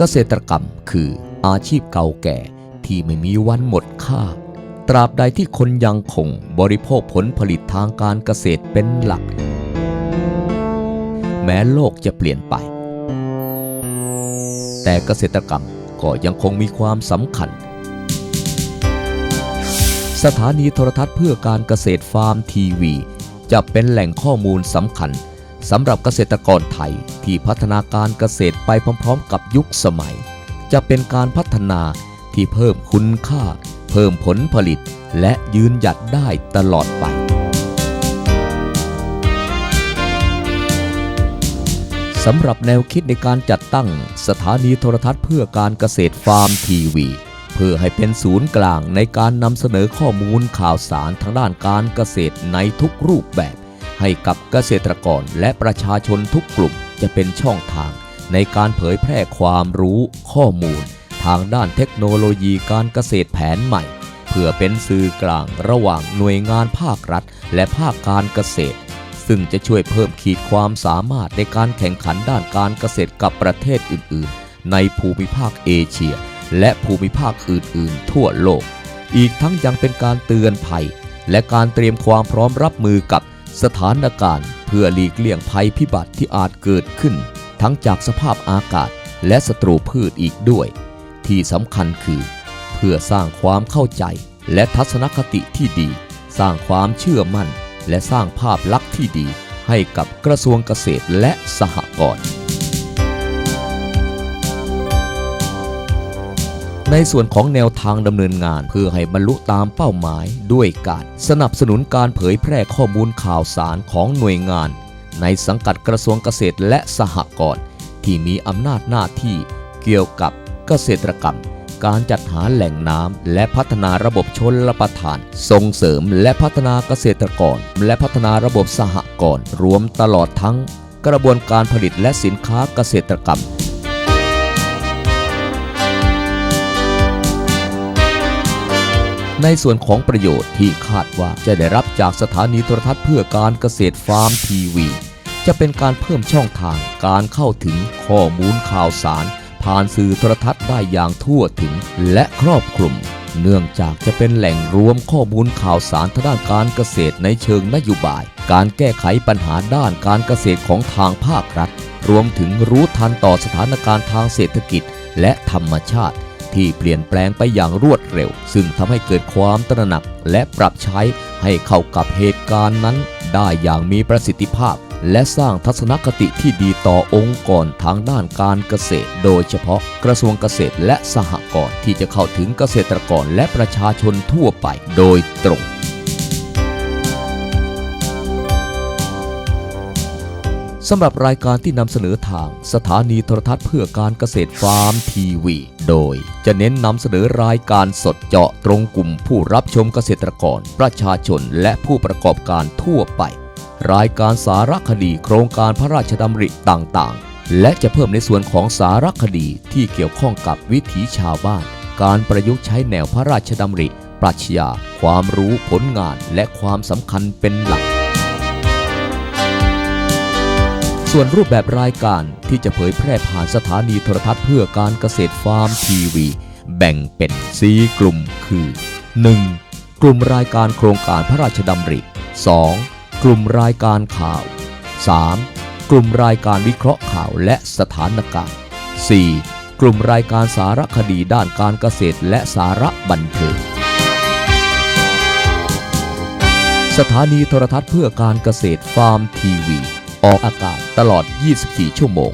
เกษตรกรรมคืออาชีพเก่าแก่ที่ไม่มีวันหมดค่า ตราบใดที่คนยังคงบริโภคผลผลิตทางการเกษตรเป็นหลัก แม้โลกจะเปลี่ยนไป แต่เกษตรกรรมก็ยังคงมีความสำคัญ สถานีโทรทัศน์เพื่อการเกษตรฟาร์มทีวี จะเป็นแหล่งข้อมูลสำคัญ สำหรับเกษตรกรไทยที่พัฒนาการเกษตรไปพร้อมๆ กับยุคสมัย จะเป็นการพัฒนาที่เพิ่มคุณค่า เพิ่มผลผลิต และยืนหยัดได้ตลอดไป สำหรับแนวคิดในการจัดตั้งสถานีโทรทัศน์เพื่อการเกษตรฟาร์มทีวี เพื่อให้เป็นศูนย์กลางในการนำเสนอข้อมูลข่าวสารทางด้านการเกษตรในทุกรูปแบบ ให้กับเกษตรกรและประชาชนทุกกลุ่มจะเป็นช่องทาง ในการเผยแพร่ความรู้ข้อมูล ทางด้านเทคโนโลยีการเกษตรแผนใหม่ เพื่อเป็นสื่อกลางระหว่างหน่วยงานภาครัฐ และภาคการเกษตร ซึ่งจะช่วยเพิ่มขีดความสามารถในการแข่งขันด้านการเกษตรกับประเทศอื่น ๆ ในภูมิภาคเอเชีย และภูมิภาคอื่น ๆ ทั่วโลก อีกทั้งยังเป็นการเตือนภัย และการเตรียมความพร้อมรับมือกับ สถานการณ์เพื่อหลีกเลี่ยงภัยพิบัติที่อาจเกิดขึ้น ทั้งจากสภาพอากาศและศัตรูพืชอีกด้วย ที่สำคัญคือ เพื่อสร้างความเข้าใจและทัศนคติที่ดี สร้างความเชื่อมั่น และสร้างภาพลักษณ์ที่ดี ให้กับกระทรวงเกษตรและสหกรณ์ ในส่วนของแนวทางดำเนินงานเพื่อให้บรรลุตามเป้าหมายด้วยการสนับสนุนการเผยแพร่ข้อมูลข่าวสารของหน่วยงาน ในสังกัดกระทรวงเกษตรและสหกรณ์ที่มีอำนาจหน้าที่เกี่ยวกับเกษตรกรรม การจัดหาแหล่งน้ำและพัฒนาระบบชนระประทาน ส่งเสริมและพัฒนาเกษตรกร และพัฒนาระบบสหกรณ์รวมตลอดทั้งกระบวนการผลิตและสินค้าเกษตรกรรม ในส่วนของประโยชน์ที่คาดว่าจะได้รับจากสถานีโทรทัศน์เพื่อการเกษตรฟาร์มทีวี จะเป็นการเพิ่มช่องทางการเข้าถึงข้อมูลข่าวสาร ผ่านสื่อโทรทัศน์ได้อย่างทั่วถึงและครอบคลุม เนื่องจากจะเป็นแหล่งรวมข้อมูลข่าวสารทางด้านการเกษตรในเชิงนโยบาย การแก้ไขปัญหาด้านการเกษตรของทางภาครัฐ รวมถึงรู้ทันต่อสถานการณ์ทางเศรษฐกิจ และธรรมชาติ ที่เปลี่ยนแปลงไปอย่างรวดเร็ว ซึ่งทำให้เกิดความตระหนักและปรับใช้ให้เข้ากับเหตุการณ์นั้น ได้อย่างมีประสิทธิภาพ และสร้างทัศนคติที่ดีต่อองค์กรทางด้านการเกษตร โดยเฉพาะกระทรวงเกษตรและสหกรณ์ที่จะเข้าถึงเกษตรกรและประชาชนทั่วไปโดยตรง สำหรับรายการที่นำเสนอทางสถานีโทรทัศน์เพื่อการเกษตรฟาร์มทีวี โดยจะเน้นนำเสนอรายการสดเจาะตรงกลุ่มผู้รับชมเกษตรกร ประชาชนและผู้ประกอบการทั่วไป รายการสารคดีโครงการพระราชดำริต่างๆ และจะเพิ่มในส่วนของสารคดีที่เกี่ยวข้องกับวิถีชาวบ้าน การประยุกต์ใช้แนวพระราชดำริ ปรัชญาความรู้ผลงานและความสำคัญเป็นหลัก ส่วนรูปแบบรายการที่จะเผยแพร่ผ่านสถานีโทรทัศน์เพื่อการเกษตรฟาร์มทีวี แบ่งเป็น4กลุ่มคือ 1. กลุ่มรายการโครงการพระราชดำริ 2. กลุ่มรายการข่าว 3. กลุ่มรายการวิเคราะห์ข่าวและสถานการณ์ 4. กลุ่มรายการสารคดีด้านการเกษตรและสาระบันเทิงสถานีโทรทัศน์เพื่อการเกษตรฟาร์มทีวี ออกอากาศตลอด 24 ชั่วโมง